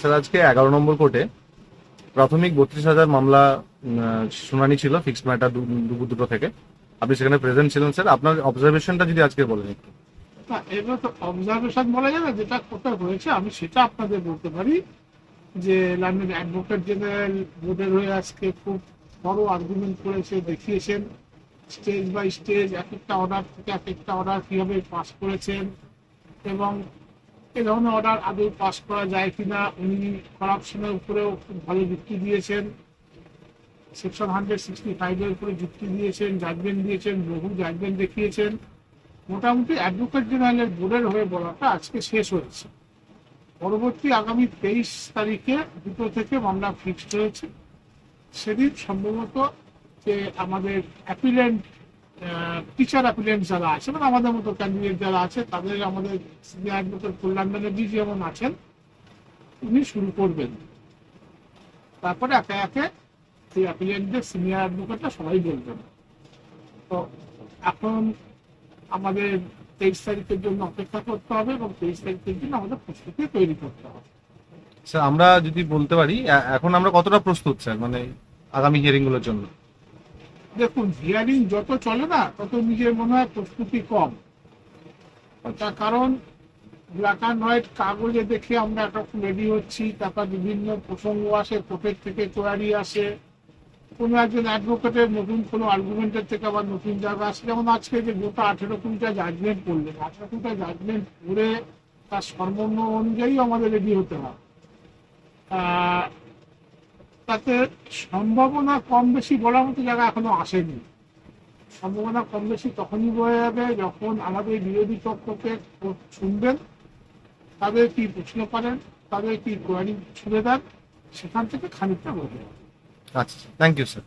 Sir, আজকে এগারো নম্বর কোর্টে প্রাথমিক বত্রিশ হাজার মামলা শুনানি ছিল ফিক্সড ম্যাটার দুপুর দুটো থেকে। আপনি সেখানে প্রেজেন্ট ছিলেন, স্যার। আপনার অবজারভেশনটা যদি আজকে বলেন একটু। না, এবার তো অবজারভেশন বলা যাবে, যেটা কোথায় হয়েছে, আমি সেটা আপনাদের বলতে পারি যে লন্ডন অ্যাডভোকেট জেনারেল বোর্ডের হয়ে আজকে খুব বড় আর্গুমেন্ট করেছে, দেখিয়েছেন। স্টেজ বাই স্টেজ এক একটা অর্ডার থেকে এক একটা অর্ডার কীভাবে পাস করেছেন। এবং এ ধরনের অর্ডার আদৌ পাস করা যায় কিনা, উনি করাপশনের উপরেও খুব ভালো যুক্তি দিয়েছেন। সেকশন হান্ড্রেড সিক্সটি ফাইভের উপরে যুক্তি দিয়েছেন জাজমেন্ট দিয়েছেন, বহু জাজমেন্ট দেখিয়েছেন। মোটামুটি অ্যাডভোকেট জেনারেলের বোর্ডের হয়ে বলাটা আজকে শেষ হয়েছে। পরবর্তী আগামী তেইশ তারিখে দুটো থেকে মামলা ফিক্সড হয়েছে। সেদিন সম্ভবত যে আমাদের অ্যাপিলেন্ট টিচার অ্যাপিলেন্ট যারা আছে মানে আমাদের মতো ক্যান্ডিডেট যারা আছে, তাদের আমাদের সিনিয়র অ্যাডভোকেট কল্যাণ ব্যানার্জি যেমন আছেন, উনি শুরু করবেন। তারপরে একে একে সেই অ্যাপিলেন্টদের সিনিয়র অ্যাডভোকেটরা সবাই বলবেন। তো এখন আমাদের তেইশ তারিখের জন্য অপেক্ষা করতে হবে এবং তেইশ তারিখের জন্য আমাদের প্রস্তুতি তৈরি করতে হবে। স্যার, আমরা যদি বলতে পারি এখন আমরা কতটা প্রস্তুত, স্যার মানে আগামী হিয়ারিংগুলোর জন্য? দেখুন, হিয়ারিং যত চলে না, তত নিজের মনে হয় প্রস্তুতি কম। তার কারণ ব্ল্যাক অ্যান্ড হোয়াইট কাগজে দেখে আমরা একরকম রেডি হচ্ছি, তারপর বিভিন্ন প্রসঙ্গ আসে, কোর্টের থেকে কোয়ারি আসে। কোনো একজন অ্যাডভোকেটের নতুন কোনো আর্গুমেন্টের থেকে আবার নতুন জায়গা আসে। যেমন আজকে যে গোটা আঠেরো কুড়িটা জাজমেন্ট করলেন, আঠেরো কুড়িটা জাজমেন্ট করে তার সর্বর্ণ অনুযায়ী আমাদের রেডি হতে হয়। তাতে সম্ভাবনা কম বেশি বলার মতো জায়গা এখনও আসেনি। সম্ভাবনা কম বেশি তখনই বোঝা যাবে যখন আমাদের বিরোধী পক্ষকে শুনবেন, তাদের কি প্রশ্ন করেন, তাদের কি কোয়ারি ছুড়ে দেন, সেখান থেকে খানিকটা বোঝা যাবে। আচ্ছা থ্যাংক ইউ স্যার